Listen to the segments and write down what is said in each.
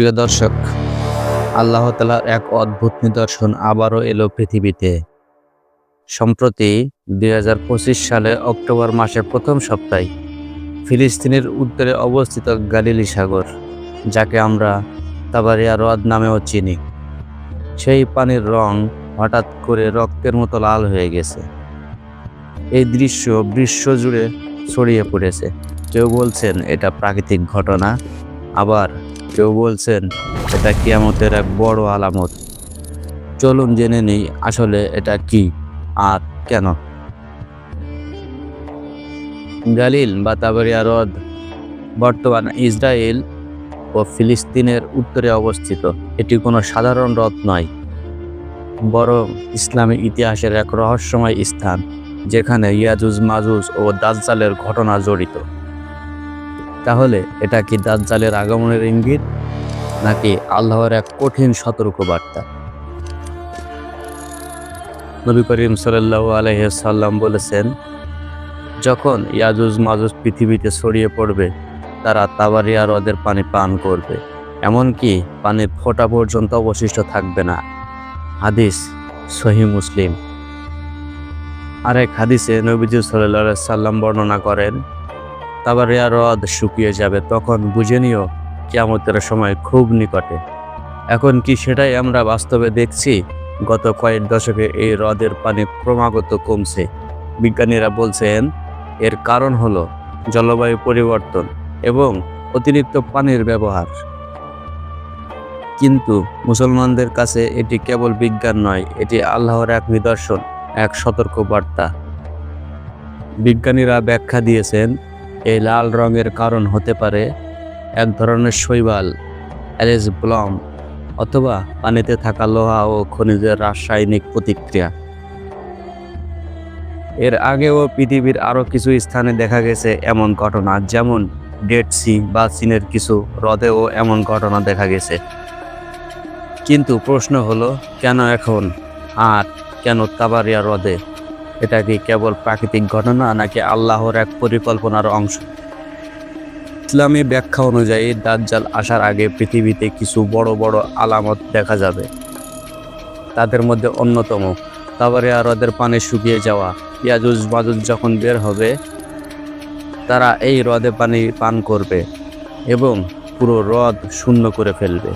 প্রিয় দর্শক, আল্লাহ তালার এক অদ্ভুত নিদর্শন আবারও এলো পৃথিবীতে। সম্প্রতি দু হাজার পঁচিশ সালে অক্টোবর মাসের প্রথম সপ্তাহে ফিলিস্তিনের উত্তরে অবস্থিত গালিলি সাগর, যাকে আমরা তাবারিয়া হ্রদ নামেও চিনি। সেই পানির রং হঠাৎ করে রক্তের মতো লাল হয়ে গেছে। এই দৃশ্য বিশ্ব জুড়ে ছড়িয়ে পড়েছে। কেউ বলছেন এটা প্রাকৃতিক ঘটনা, আবার কেউ বলছেন, এটা কিয়ামতের এক বড় আলামত। চলুন জেনে নিই আসলে এটা কি আর কেন। গালিল বা তাবরিয়া হ্রদ, বর্তমান ইসরায়েল ও ফিলিস্তিনের উত্তরে অবস্থিত। এটি কোনো সাধারণ হ্রদ নয়, বরং ইসলামী ইতিহাসের এক রহস্যময় স্থান, যেখানে ইয়াজুজ মাজুজ ও দাজ্জালের ঘটনা জড়িত। তাহলে এটা কি দাজ্জালের আগমনের ইঙ্গিত, নাকি আল্লাহর এক কঠিন সতর্কবার্তা? নবী করিম সাল্লাহ আলহাম বলেছেন, যখন ইয়াজুজ মাজুজ পৃথিবীতে ছড়িয়ে পড়বে, তারা তাবারিয়া হ্রদের পানি পান করবে। এমনকি পানির ফোঁটা পর্যন্ত অবশিষ্ট থাকবে না। হাদিস সহি মুসলিম। আরেক হাদিসে নবীজি সাল্লাহ সাল্লাম বর্ণনা করেন তাবারিয়া হ্রদ শুকিয়ে যাবে, তখন বুঝে নিও কিয়ামতের সময় খুব নিকটে। এখন কি সেটাই আমরা বাস্তবে দেখছি? গত কয়েক দশকে এই হ্রদের পানি ক্রমাগত কমছে। বিজ্ঞানীরা বলছেন, এর কারণ হলো জলবায়ু পরিবর্তন এবং অতিরিক্ত পানির ব্যবহার। কিন্তু মুসলমানদের কাছে এটি কেবল বিজ্ঞান নয়, এটি আল্লাহর এক নিদর্শন, এক সতর্ক বার্তা বিজ্ঞানীরা ব্যাখ্যা দিয়েছেন এই লাল রঙের কারণ হতে পারে এক ধরনের শৈবাল, অ্যালেজ ব্লম, অথবা পানিতে থাকা লোহা ও খনিজের রাসায়নিক প্রতিক্রিয়া। এর আগেও পৃথিবীর আরও কিছু স্থানে দেখা গেছে এমন ঘটনা, যেমন ডেড সি বা চীনের কিছু হ্রদেও এমন ঘটনা দেখা গেছে। কিন্তু প্রশ্ন হলো, কেন এখন? আর কেন তাবারিয়া হ্রদে এটা কি কেবল প্রাকৃতিক ঘটনা নাকি আল্লাহর এক পরিকল্পনার অংশ? ইসলামী ব্যাখ্যা অনুযায়ী, দাজ্জাল আসার আগে পৃথিবীতে কিছু বড় বড় আলামত দেখা যাবে। তাদের মধ্যে অন্যতম, তাবারিয়া হ্রদের পানি শুকিয়ে যাওয়া। ইয়াজুজ মাজুজ যখন বের হবে, তারা এই হ্রদে পানি পান করবে এবং পুরো হ্রদ শূন্য করে ফেলবে।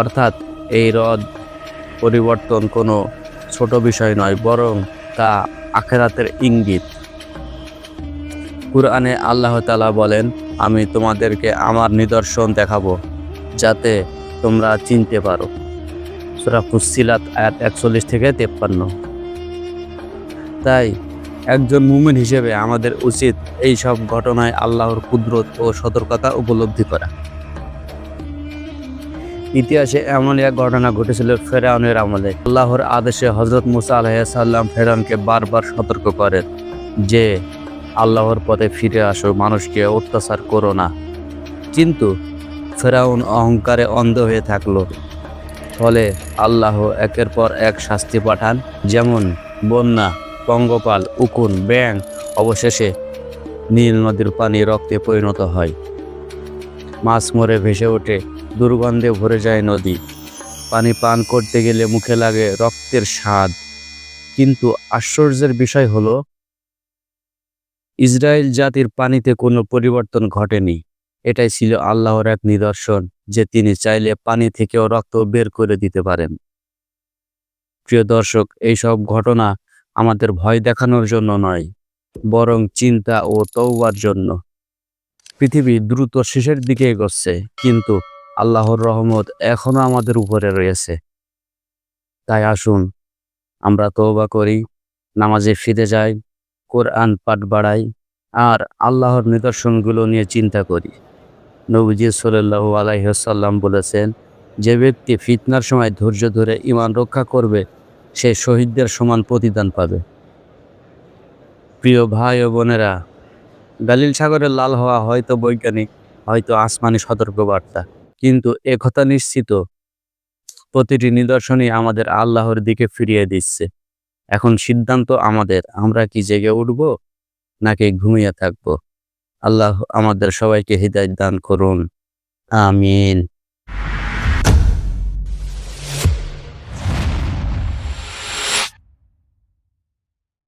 অর্থাৎ এই হ্রদ পরিবর্তন কোনো ছোট বিষয় নয়, বরং তা আখেরাতের ইঙ্গিত। কুরআনে আল্লাহ তালা বলেন, আমি তোমাদেরকে আমার নিদর্শন দেখাবো, যাতে তোমরা চিনতে পারো। সুরা ফুসিলাত আয়াত একচল্লিশ থেকে তেপ্পান্ন। তাই একজন মুমিন হিসেবে আমাদের উচিত এই সব ঘটনায় আল্লাহর কুদরত ও সতর্কতা উপলব্ধি করা। ইতিহাসে এমন এক ঘটনা ঘটেছিল ফেরাউনের আমলে। আল্লাহর আদেশে হজরত মুসা আলাইসাল্লাম ফেরাউনকে বারবার সতর্ক করেন যে আল্লাহর পথে ফিরে আসো, মানুষকে অত্যাচার করো না। কিন্তু ফেরাউন অহংকারে অন্ধ হয়ে থাকল। ফলে আল্লাহ একের পর এক শাস্তি পাঠান, যেমন বন্যা, পঙ্গপাল, উকুন ব্যাং অবশেষে নীল নদীর পানি রক্তে পরিণত হয়। মাছ মরে ভেসে ওঠে। দুর্গন্ধে ভরে যায় নদী। পানি পান করতে গেলে মুখে লাগে রক্তের স্বাদ। কিন্তু আশ্চর্যের বিষয় হলো, ইসরায়েল জাতির পানিতে কোনো পরিবর্তন ঘটেনি। এটাই ছিল আল্লাহর এক নিদর্শন, যে তিনি চাইলে পানি থেকেও রক্ত বের করে দিতে পারেন। প্রিয় দর্শক এইসব ঘটনা আমাদের ভয় দেখানোর জন্য নয়, বরং চিন্তা ও তৌবার জন্য। পৃথিবী দ্রুত শেষের দিকে এগোচ্ছে, কিন্তু আল্লাহর রহমত এখনও আমাদের উপরে রয়েছে। তাই আসুন, আমরা তৌবা করি, নামাজে ফিরে যাই, কোরআন পাঠ বাড়াই, আর আল্লাহর নিদর্শনগুলো নিয়ে চিন্তা করি। নবীজি সাল্লাহ আলাইসাল্লাম বলেছেন, যে ব্যক্তি ফিতনার সময় ধৈর্য ধরে ইমান রক্ষা করবে, সে শহীদদের সমান প্রতিদান পাবে। প্রিয় ভাই ও বোনেরা গালিল সাগরের লাল হওয়া হয়তো বৈজ্ঞানিক, হয়তো আসমানি সতর্কবার্তা। কিন্তু একথা নিশ্চিত, প্রতিটি নিদর্শনই আমাদের আল্লাহর দিকে ফিরিয়ে দিচ্ছে। এখন সিদ্ধান্ত আমাদের, আমরা কি জেগে উঠব নাকি ঘুমিয়ে থাকব? আল্লাহ আমাদের সবাইকে হৃদয় দান করুন। আমিন।